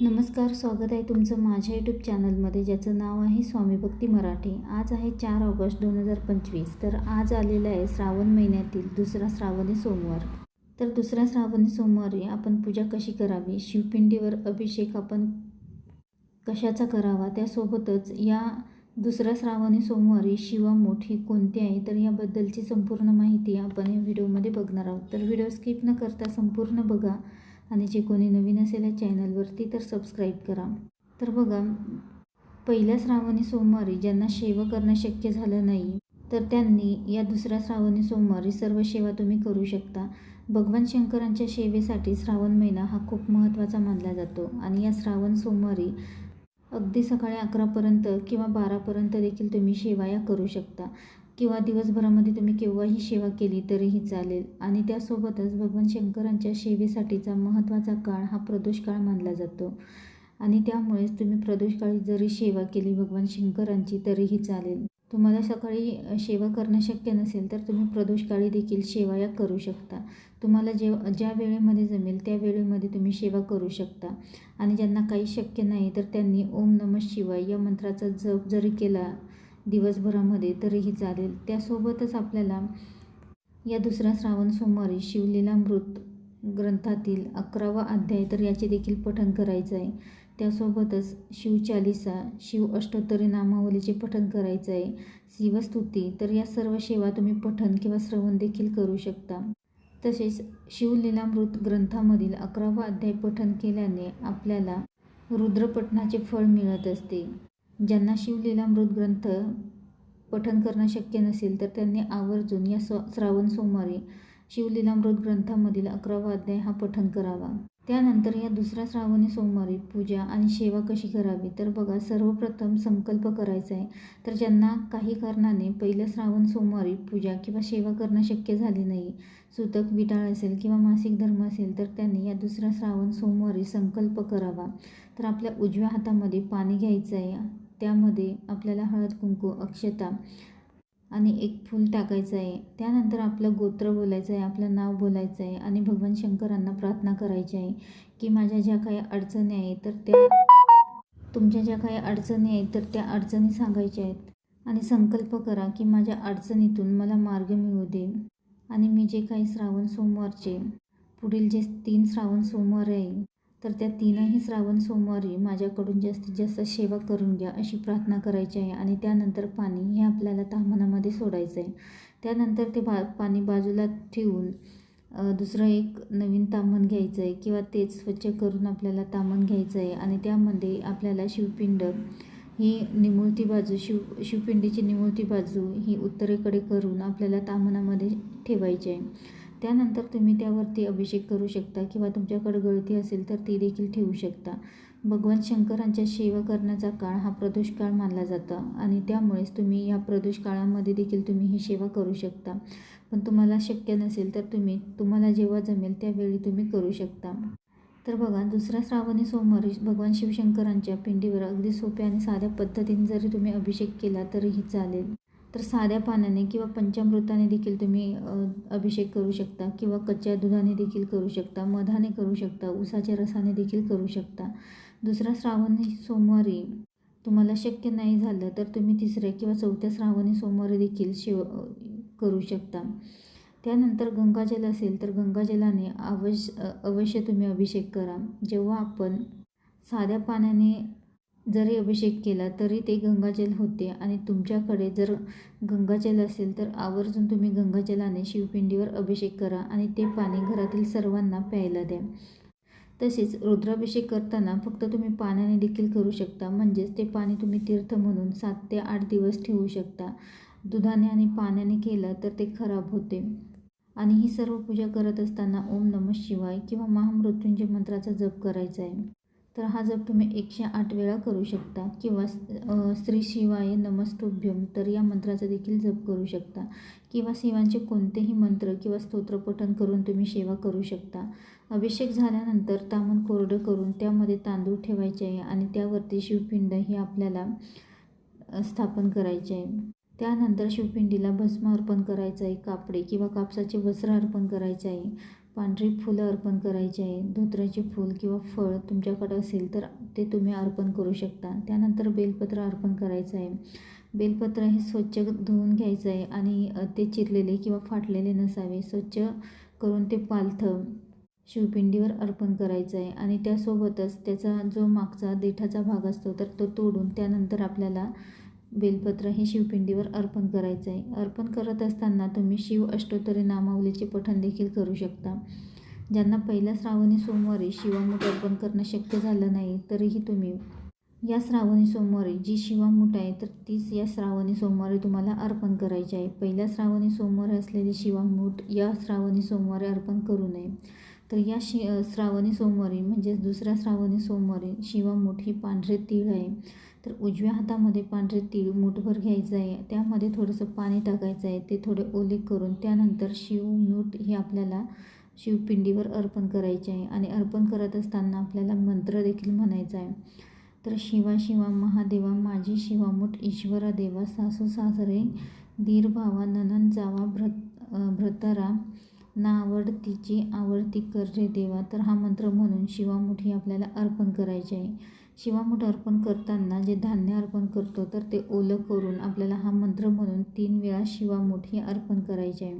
नमस्कार स्वागत आहे तुमचं माझ्या यूट्यूब चॅनलमध्ये ज्याचं नाव आहे स्वामी भक्ती मराठी. आज आहे चार ऑगस्ट दोन हजार पंचवीस तर आज आलेला आहे श्रावण महिन्यातील दुसरा श्रावणी सोमवार. तर दुसऱ्या श्रावणी सोमवारी आपण पूजा कशी करावी? शिवपिंडीवर अभिषेक आपण कशाचा करावा? त्यासोबतच या दुसऱ्या श्रावणी सोमवारी शिवा मोठी कोणती आहे? तर याबद्दलची संपूर्ण माहिती आपण या व्हिडिओमध्ये बघणार आहोत. तर व्हिडिओ स्किप न करता संपूर्ण बघा. आणि जे कोणी नवीन असेल या चॅनलवरती तर सबस्क्राईब करा. तर बघा पहिल्या श्रावणी सोमवारी ज्यांना सेवा करणं शक्य झालं नाही तर त्यांनी या दुसऱ्या श्रावणी सोमवारी सर्व सेवा तुम्ही करू शकता. भगवान शंकरांच्या सेवेसाठी श्रावण महिना हा खूप महत्त्वाचा मानला जातो. आणि या श्रावण सोमवारी अगदी सकाळी अकरापर्यंत किंवा बारापर्यंत देखील तुम्ही सेवा या करू शकता. किंवा दिवसभरामध्ये तुम्ही केव्हाही सेवा केली तरीही चालेल. आणि त्यासोबतच भगवान शंकरांच्या सेवेसाठीचा महत्त्वाचा काळ हा प्रदोष काळ मानला जातो. आणि त्यामुळेच तुम्ही प्रदोष काळी जरी सेवा केली भगवान शंकरांची तरीही चालेल. तुम्हाला सकाळी सेवा करणं शक्य नसेल तर तुम्ही प्रदोष काळी देखील सेवा या करू शकता. तुम्हाला जे ज्या वेळेमध्ये जमेल त्या वेळेमध्ये तुम्ही सेवा करू शकता. आणि ज्यांना काही शक्य नाही तर त्यांनी ओम नमः शिवाय या मंत्राचा जप जरी केला दिवसभरामध्ये तरीही चालेल. त्यासोबतच आपल्याला या दुसऱ्या श्रावण सोमवारी शिवलीलामृत ग्रंथातील अकरावा अध्याय तर याचे देखील पठण करायचं आहे. त्यासोबतच शिवचालिसा शिव अष्टोत्तरी नामावलीचे पठण करायचं आहे. शिवस्तुती तर या सर्व सेवा तुम्ही पठण किंवा श्रवण देखील करू शकता. तसेच शिवलीलामृत ग्रंथामधील अकरावा अध्याय पठण केल्याने आपल्याला रुद्रपठणाचे फळ मिळत असते. ज्यांना शिवलीलामृत ग्रंथ पठन करणं शक्य नसेल तर त्यांनी आवर्जून या स्व श्रावण सोमवारी शिवलीलामृत ग्रंथामधील अकरावा अध्याय हा पठन करावा. त्यानंतर या दुसऱ्या श्रावणी सोमवारी पूजा आणि सेवा कशी करावी तर बघा सर्वप्रथम संकल्प करायचा आहे. तर ज्यांना काही कारणाने पहिल्या श्रावण सोमवारी पूजा किंवा सेवा करणं शक्य झाली नाही सुतक विटाळ असेल किंवा मासिक धर्म असेल तर त्यांनी या दुसऱ्या श्रावण सोमवारी संकल्प करावा. तर आपल्या उजव्या हातामध्ये पाणी घ्यायचं आहे. त्यामध्ये आपल्याला हळद कुंकू अक्षता आणि एक फूल टाकायचं आहे. त्यानंतर आपलं गोत्र बोलायचं आहे आपलं नाव बोलायचं आहे आणि भगवान शंकरांना प्रार्थना करायची आहे की माझ्या ज्या काही अडचणी आहेत तर त्या तुमच्या ज्या काही अडचणी आहेत तर त्या अडचणी सांगायच्या आहेत. आणि संकल्प करा की माझ्या अडचणीतून मला मार्ग मिळू दे. आणि मी जे काही श्रावण सोमवारचे पुढील जे तीन श्रावण सोमवार आहे तर त्या तीनही श्रावण सोमवारी माझ्याकडून जास्तीत जास्त सेवा करून घ्या अशी प्रार्थना करायची आहे आणि त्यानंतर पाणी हे आपल्याला तामनामध्ये सोडायचं आहे त्यानंतर ते बा पाणी बाजूला ठेवून दुसरं एक नवीन तामण घ्यायचं आहे किंवा तेच स्वच्छ करून आपल्याला तामण घ्यायचं आहे आणि त्यामध्ये आपल्याला शिवपिंड ही निमुळती बाजू शिव शिवपिंडीची निमुळती बाजू ही उत्तरेकडे करून आपल्याला तामणामध्ये ठेवायची आहे त्यानंतर तुम्ही त्यावरती अभिषेक करू शकता किंवा तुमच्याकडे गळती असेल तर ती देखील ठेवू शकता. भगवान शंकरांच्या सेवा करण्याचा काळ हा प्रदोष काळ मानला जातो आणि त्यामुळेच तुम्ही या प्रदोष काळामध्ये देखील तुम्ही ही सेवा करू शकता. पण तुम्हाला शक्य नसेल तर तुम्ही तुम्हाला जेव्हा जमेल त्यावेळी तुम्ही करू शकता. तर बघा दुसऱ्या श्रावणी सोमवारी भगवान शिवशंकरांच्या पिंडीवर अगदी सोप्या आणि साध्या पद्धतीने जरी तुम्ही अभिषेक केला तरीही चालेल. तर साध्या पाण्याने किंवा पंचामृताने देखील तुम्ही अभिषेक करू शकता किंवा कच्च्या दुधाने देखील करू शकता मधाने करू शकता उसाच्या रसाने देखील करू शकता. दुसरा श्रावणी सोमवारी. तुम्हाला शक्य नाही झालं तर तुम्ही तिसऱ्या किंवा चौथ्या श्रावणी सोमवारी देखील शिव करू शकता. त्यानंतर गंगाजल असेल तर गंगाजलाने अवश्य अवश्य तुम्ही अभिषेक करा. जेव्हा आपण साध्या पाण्याने जरी अभिषेक केला तरी ते गंगाजल होते. आणि तुमच्याकडे जर गंगाजल असेल तर आवर्जून तुम्ही गंगाजलाने शिवपिंडीवर अभिषेक करा आणि ते पाणी घरातील सर्वांना प्यायला द्या. तसेच रुद्राभिषेक करताना फक्त तुम्ही पाण्याने देखील करू शकता. म्हणजेच ते पाणी तुम्ही तीर्थ म्हणून सात ते आठ दिवस ठेवू शकता. दुधाने आणि पाण्याने केलं तर ते खराब होते. आणि ही सर्व पूजा करत असताना ओम नमः शिवाय किंवा महामृत्युंजय मंत्राचा जप करायचा आहे. तर हा जप तुम्ही एकशे आठ वेळा करू शकता किंवा श्री शिवाय नमस्तुभ्यम तर या मंत्राचा देखील जप करू शकता. किंवा शिवांचे कोणतेही मंत्र किंवा स्तोत्रपठन करून तुम्ही सेवा करू शकता. अभिषेक झाल्यानंतर तामण कोरडं करून त्यामध्ये तांदूळ ठेवायचे आहे आणि त्यावरती शिवपिंड ही आपल्याला स्थापन करायचे आहे. त्यानंतर शिवपिंडीला भस्म अर्पण करायचं आहे कापडे किंवा कापसाचे वस्त्र अर्पण करायचे आहे. पांढरी फुलं अर्पण करायची आहे. धोत्र्याचे फूल किंवा फळ तुमच्याकडे असेल तर ते तुम्ही अर्पण करू शकता. त्यानंतर बेलपत्र अर्पण करायचं आहे. बेलपत्र हे स्वच्छ धुवून घ्यायचं आहे आणि ते चिरलेले किंवा फाटलेले नसावे. स्वच्छ करून ते पालथं शिवपिंडीवर अर्पण करायचं आहे आणि त्यासोबतच त्याचा जो मागचा देठाचा भाग असतो तर तो तोडून त्यानंतर आपल्याला बेलपत्र हे शिवपिंडीवर अर्पण करायचं आहे अर्पण करत असताना तुम्ही शिव अष्टोत्तरी नामावलीचे पठण देखील करू शकता. ज्यांना पहिल्या श्रावणी सोमवारी शिवामूठ अर्पण करणं शक्य झालं नाही तरीही तुम्ही या श्रावणी सोमवारी जी शिवामूठ आहे तर तीच या श्रावणी सोमवारी तुम्हाला अर्पण करायची आहे. पहिल्या श्रावणी सोमवारी असलेली शिवामूठ या श्रावणी सोमवारी अर्पण करू नये. तर या शि श्रावणी सोमवारी म्हणजेच दुसऱ्या श्रावणी सोमवारी शिवामूठ मोठी पांढरे तीळ आहे. तर उजव्या हातामध्ये पांढरे तीळ मूठभर घ्यायचं आहे. त्यामध्ये थोडंसं पाणी टाकायचं आहे. ते थोडे ओले करून त्यानंतर शिवमूठ हे आपल्याला शिवपिंडीवर अर्पण करायचे आहे. आणि अर्पण करत असताना आपल्याला मंत्र देखील म्हणायचा आहे. तर शिवा शिवा महादेवा माझी शिवामूठ ईश्वरा देवा सासू सासरे धीर भावा ननन जावा भ्रत भ्रतरा ना आवडतीची आवडती कर रे देवा. तर हा मंत्र म्हणून शिवामूठ ही आपल्याला अर्पण करायचे आहे. शिवामुठ अर्पण करताना जे धान्य अर्पण करतो तर ते ओलं करून आपल्याला हा मंत्र म्हणून तीन वेळा शिवामूठ ही अर्पण करायचे आहे.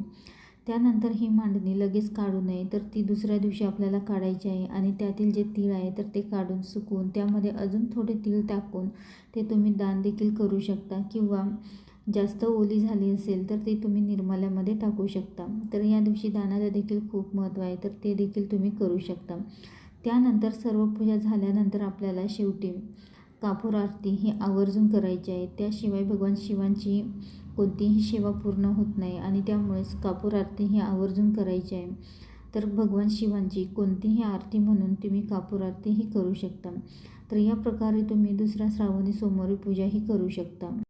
त्यानंतर ही मांडणी लगेच काढू नये तर ती दुसऱ्या दिवशी आपल्याला काढायची आहे आणि त्यातील जे तीळ आहे तर ते काढून सुकवून त्यामध्ये अजून थोडे तीळ टाकून ते तुम्ही दान देखील करू शकता किंवा जास्त ओली झाली असेल तर ती तुम्ही निर्माल्यामध्ये टाकू शकता. तर या दिवशी दानाला देखील खूप महत्त्व आहे तर ते देखील तुम्ही करू शकता. त्यानंतर सर्व पूजा झाल्यानंतर आपल्याला शेवटी कापूर आरती ही आवर्जून करायची आहे. त्याशिवाय भगवान शिवांची कोणतीही सेवा पूर्ण होत नाही आणि त्यामुळेच कापूर आरती ही आवर्जून करायची आहे. तर भगवान शिवांची कोणतीही आरती म्हणून तुम्ही कापूर आरतीही करू शकता. तर या प्रकारे तुम्ही दुसऱ्या श्रावणी सोमवारी पूजाही करू शकता.